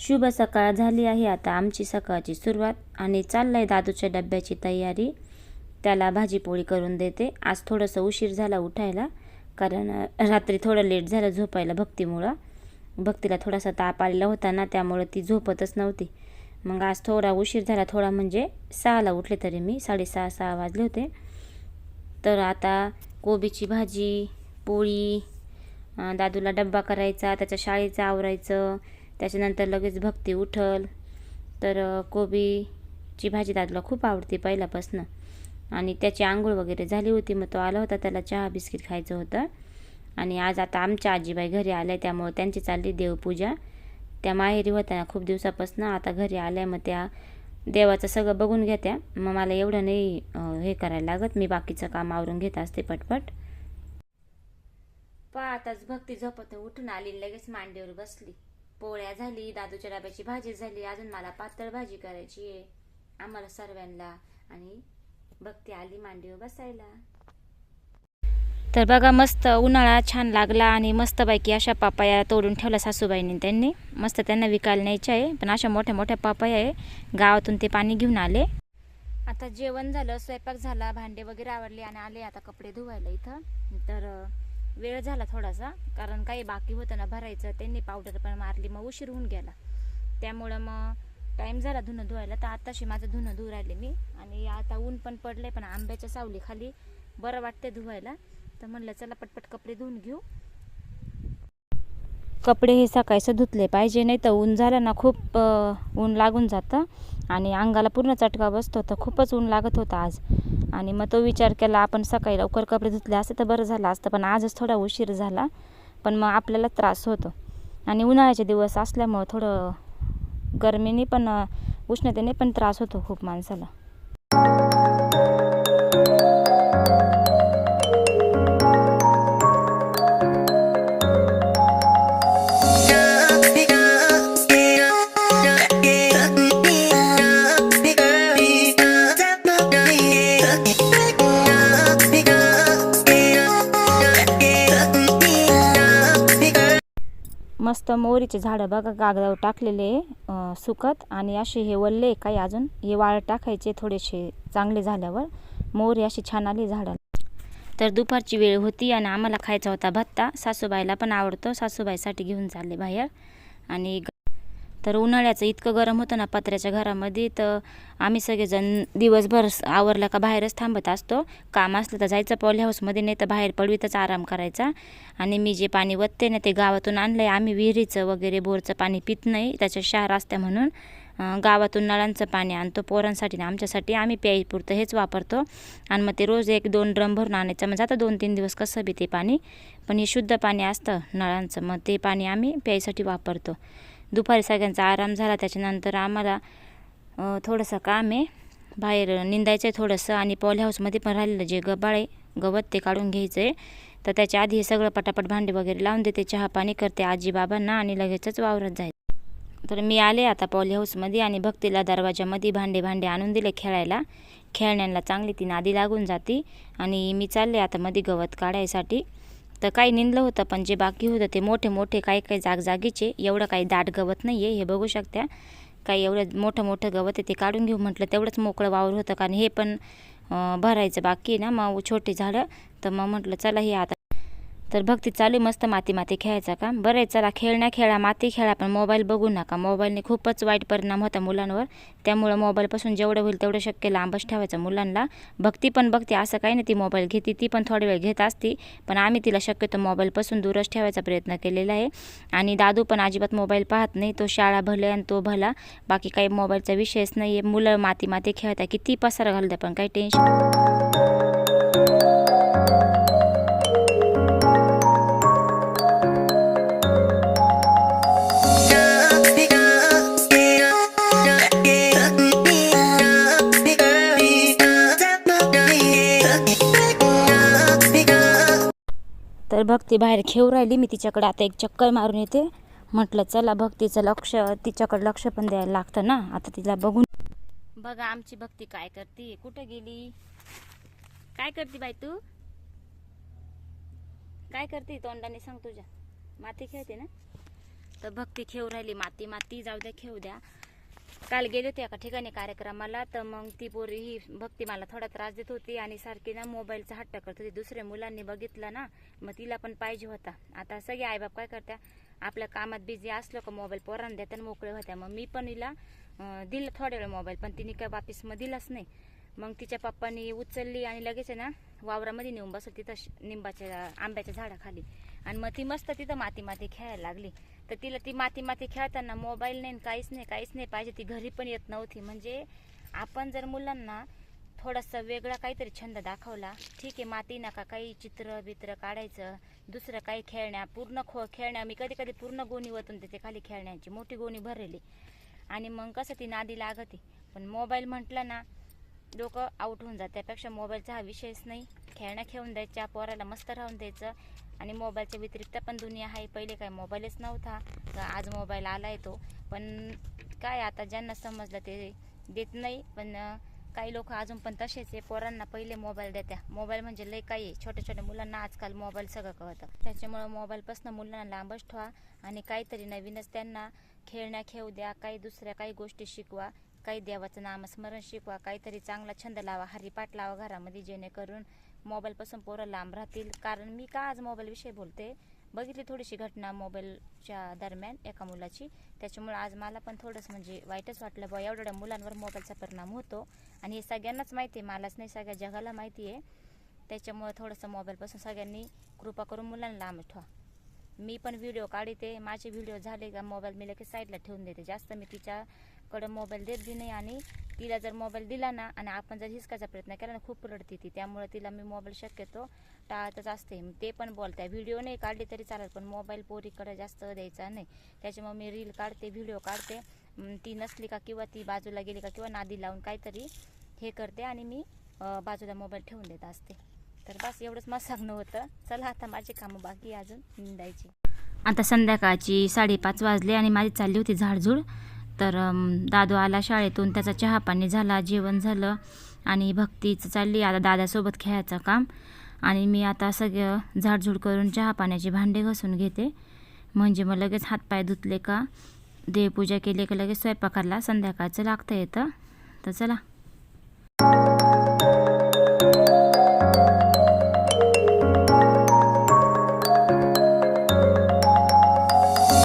शुभ सकाळ झाली आहे. आता आमची सकाळची सुरुवात आणि चाललंय दादूच्या डब्याची तयारी. त्याला भाजीपोळी करून देते. आज थोडंसं उशीर झाला उठायला कारण रात्री थोडं लेट झालं झोपायला भक्तीमुळं. भक्तीला थोडासा ताप आलेला होता ना त्यामुळं ती झोपतच नव्हती. मग आज थोडा उशीर झाला थोडा म्हणजे सहाला उठले तरी मी साडेसहा सहा वाजले होते. तर आता कोबीची भाजी पोळी दादूला डब्बा करायचा त्याच्या शाळेचं आवरायचं त्याच्यानंतर लगेच भक्ती उठल. तर कोबीची भाजी दादूला खूप आवडते पहिल्यापासनं. आणि त्याची आंघोळ वगैरे झाली होती मग तो आला होता त्याला चहा बिस्किट खायचं होतं. आणि आज आता आमच्या आजीबाई घरी आल्या त्यामुळं त्यांची चालली देवपूजा. त्या माहेरी होत्या ना खूप दिवसापासून आता घरी आल्या मग त्या देवाचं सगळं बघून घेत्या. मग मला एवढं नाही हे करायला लागत मी बाकीचं काम आवरून घेत असते पटपट. पाहताच भक्ती झोपत उठून आली लगेच मांडीवर बसली. पोळ्या झाली दादूच्या डब्याची भाजी झाली अजून मला पातळ भाजी करायची आहे. आम्हाला सर्वांना. आणि भक्ती आली मांडीवर बसायला. तर बघा मस्त उन्हाळा छान लागला आणि मस्तपैकी अशा पापाया तोडून ठेवल्या सासूबाईंनी त्यांनी. मस्त त्यांना विकायला न्यायच्या आहे पण अशा मोठ्या मोठ्या पापाया आहे गावातून ते पाणी घेऊन आले. आता जेवण झालं स्वयंपाक झाला भांडे वगैरे आवडले आणि आले आता कपडे धुवायला इथं. तर वेळ झाला थोडासा कारण काही बाकी होतं ना भरायचं त्यांनी पावडर पण मारली मग उशीर होऊन गेला. त्यामुळं मग टाईम झाला धुणं धुवायला तर आताशी माझं धुणं धुवू राहिले मी. आणि आता ऊन पण पडलंय पण आंब्याच्या सावलीखाली बरं वाटते धुवायला. तर म्हणलं चला पटपट कपडे धुवून घेऊ. कपडे हे सकाळचं धुतले पाहिजे नाही तर ऊन झालं ना खूप ऊन लागून जातं. आणि अंगाला पूर्ण चटका बसतो तर खूपच ऊन लागत होतं आज. आणि मग तो विचार केला आपण सकाळी लवकर कपडे धुतले असते तर बरं झालं असतं पण आजच थोडा उशीर झाला. पण मग आपल्याला त्रास होतो. आणि उन्हाळ्याचे दिवस असल्यामुळं थोडं गरमीने पण उष्णतेने पण त्रास होतो खूप माणसाला. मस्त मोहरीचे झाडं बघा कागदावर टाकलेले सुकत. आणि असे हे वल्ले काही अजून. हे वाळ टाकायचे थोडेसे चांगले झाल्यावर. मोहरी अशी छान आली झाडं तर दुपारची वेळ होती आणि आम्हाला खायचा होता भत्ता. सासूबाईला पण आवडतो. सासूबाईसाठी घेऊन चालले बाहेर. आणि ग- तर उन्हाळ्याचं इतकं गरम होतं ना पत्र्याच्या घरामध्ये तर आम्ही सगळेजण दिवसभर आवरला का बाहेरच थांबत असतो. काम असलं तर जायचं पॉली हाऊसमध्ये नाही तर बाहेर पडवीतच आराम करायचा. आणि मी जे पाणी वतते ना ते गावातून आणलं आहे आम्ही विहिरीचं वगैरे बोरचं पाणी पित नाही त्याच्या शहर असत्या म्हणून गावातून नळांचं पाणी आणतो. पोरांसाठी ना आमच्यासाठी आम्ही प्यायपुरतं हेच वापरतो. आणि मग ते रोज एक दोन ड्रम भरून आणायचं. म्हणजे आता दोन तीन दिवस कसं बी ते पाणी पण हे शुद्ध पाणी असतं नळांचं. मग ते पाणी आम्ही प्यायसाठी वापरतो. दुपारी सगळ्यांचा आराम झाला त्याच्यानंतर आम्हाला थोडंसं काम आहे. बाहेर निंदायचं आहे थोडंसं आणि पॉली हाऊसमध्ये पण राहिलेलं जे गबाळ आहे गवत ते काढून घ्यायचं आहे तर त्याच्या आधी हे सगळं पटापट भांडे वगैरे लावून देते चहा पाणी करते आजी बाबांना आणि लगेचच वावरत जायचं. तर मी आले आता पॉली हाऊसमध्ये आणि भक्तीला दरवाजामध्ये भांडे भांडे आणून दिले खेळायला. खेळण्यांना चांगली ती नादी लागून जाते आणि मी चालले आता मध्ये गवत काढायसाठी. तर काही निंदलं होतं पण जे बाकी होतं ते मोठे मोठे काही काही जागजागीचे एवढं काही दाट गवत नाही आहे हे बघू शकत्या काही एवढं मोठं मोठं गवत आहे ते काढून घेऊ म्हटलं तेवढंच मोकळं वावर होतं. कारण हे पण भरायचं बाकी आहे ना मग छोटे झाडं. तर मग म्हटलं चला हे आता तर भक्ती चालू आहे मस्त माती माती खेळायचा का बरं आहे चला खेळण्या खेळा माती खेळा पण मोबाईल बघू नका. मोबाईलने खूपच वाईट परिणाम होता मुलांवर. त्यामुळं मोबाईलपासून जेवढं होईल तेवढं शक्य लांबच ठेवायचं मुलांना. भक्ती पण बघते असं काही नाही ती मोबाईल घेते ती पण थोडा वेळ घेत असती. पण आम्ही तिला शक्यतो मोबाईलपासून दूरच ठेवायचा प्रयत्न केलेला आहे. आणि दादू पण अजिबात मोबाईल पाहत नाही. तो शाळा भले आणि तो भला. बाकी काही मोबाईलचा विषयच नाही आहे मुलं माती माती खेळतात. किती पसार घालतात पण काही टेन्शन तर भक्ती बाहेर खेळू राहिली मी तिच्याकडे आता एक चक्कर मारून येते. म्हटलं चला भक्तीचं लक्ष तिच्याकडे लक्ष पण द्यायला लागतं ना. आता तिला बघून बघा आमची भक्ती काय करते? कुठं गेली? काय करते बाई तू? काय करते तोंडाने सांग तुझ्या? माती खेळते ना? तर भक्ती खेळू राहिली माती माती जाऊ द्या खेळू द्या. काल गेले होते एका ठिकाणी कार्यक्रमाला तर मग ती पोरी ही भक्ती मला थोडा त्रास देत होती आणि सारखी ना मोबाईलचा हट्ट करत होती. दुसऱ्या मुलांनी बघितलं ना मग तिला पण पाहिजे होता. आता सगळे आईबाप काय करत्या आपल्या कामात बिझी असलो का मोबाईल पोरांना देताना मोकळे होत्या. मग मी पण हिला दिलं थोड्या वेळ मोबाईल पण तिने काय वापिस मग दिलाच नाही. मग तिच्या पप्पानी उचलली आणि लगेच आहे ना वावरामध्ये नेऊन बसली तिथं श- निंबाच्या आंब्याच्या झाडाखाली. आणि मग ती मस्त तिथं माती माती खेळायला लागली. तर तिला ती माती माती खेळताना मोबाईल नाही काहीच नाही काहीच नाही पाहिजे. ती घरी पण येत नव्हती. म्हणजे आपण जर मुलांना थोडासा वेगळा काहीतरी छंद दाखवला ठीक आहे माती नका काही चित्र बित्र काढायचं दुसरं काही खेळण्या पूर्ण खो खेळण्या मी कधी कधी पूर्ण गोणी वतून देते खाली खेळण्याची. मोठी गोणी भरलेली आणि मग कसं ती नादी लागते. पण मोबाईल म्हटलं ना डोकं आउट होऊन जातं. त्यापेक्षा मोबाईलचा हा विषयच नाही. खेळण्या खेळून द्यायच्या पोराला मस्त राहून द्यायचं. आणि मोबाईलच्या व्यतिरिक्त पण दुनिया आहे. पहिले काय मोबाईलच नव्हता. आज मोबाईल आला येतो पण काय आता ज्यांना समजलं ते देत नाही. पण काही लोक अजून पण तसेच आहे. पोरांना पहिले मोबाईल देत्या. मोबाईल म्हणजे लय काही आहे. छोट्या छोट्या मुलांना आजकाल मोबाईल सगळं कळतं. त्याच्यामुळं मोबाईलपासून मुलांना लांबच ठेवा. आणि काहीतरी नवीनच त्यांना खेळण्या खेळू द्या. काही दुसऱ्या काही गोष्टी शिकवा. काही देवाचं नामस्मरण शिकवा काहीतरी चांगला छंद लावा हरिपाठ लावा घरामध्ये जेणेकरून मोबाईलपासून पोरं लांब राहतील. कारण मी का आज मोबाईलविषयी बोलते? बघितली थोडीशी घटना मोबाईलच्या दरम्यान एका मुलाची. त्याच्यामुळे आज मला पण थोडंसं म्हणजे वाईटच वाटलं बा एवढ्या एवढ्या मुलांवर मोबाईलचा परिणाम होतो. आणि हे सगळ्यांनाच माहिती आहे मलाच नाही सगळ्या जगाला माहिती आहे. त्याच्यामुळे थोडंसं मोबाईलपासून सगळ्यांनी कृपा करून मुलांना लांब ठेवा. मी पण व्हिडिओ काढते. माझे व्हिडिओ झाले का मोबाईल मी लगेच साईडला ठेवून देते. जास्त मी तिच्याकडं मोबाईल देत बी नाही आणि तिला जर मोबाईल दिला ना आणि आपण जर हिसकायचा प्रयत्न केला ना खूप रडते ती. त्यामुळे तिला मी मोबाईल शक्यतो टाळतच असते. ते पण बोलते व्हिडिओ नाही काढले तरी चालेल पण मोबाईल पोरीकडे जास्त द्यायचा नाही. त्याच्यामुळे मी रील काढते व्हिडिओ काढते. ती नसली का किंवा ती बाजूला गेली का किंवा नादी लावून काहीतरी हे करते आणि मी बाजूला मोबाईल ठेवून देत असते. तर बस एवढंच मला सांगणं होतं. चला आता माझी कामं बाकी अजून निंदायची. आता संध्याकाळची साडेपाच वाजले आणि माझी चालली होती झाडझूड. तर दादू आला शाळेतून त्याचा चहा पाणी झाला जेवण झालं आणि भक्तीचं चालली आता दादासोबत खेळायचं काम. आणि मी आता सगळं झाडझूड करून चहा पाण्याची भांडे घासून घेते. म्हणजे मग लगेच हातपाय धुतले का देवपूजा केली का लगेच स्वयंपाकाला संध्याकाळचं लागतं येतं तर चला.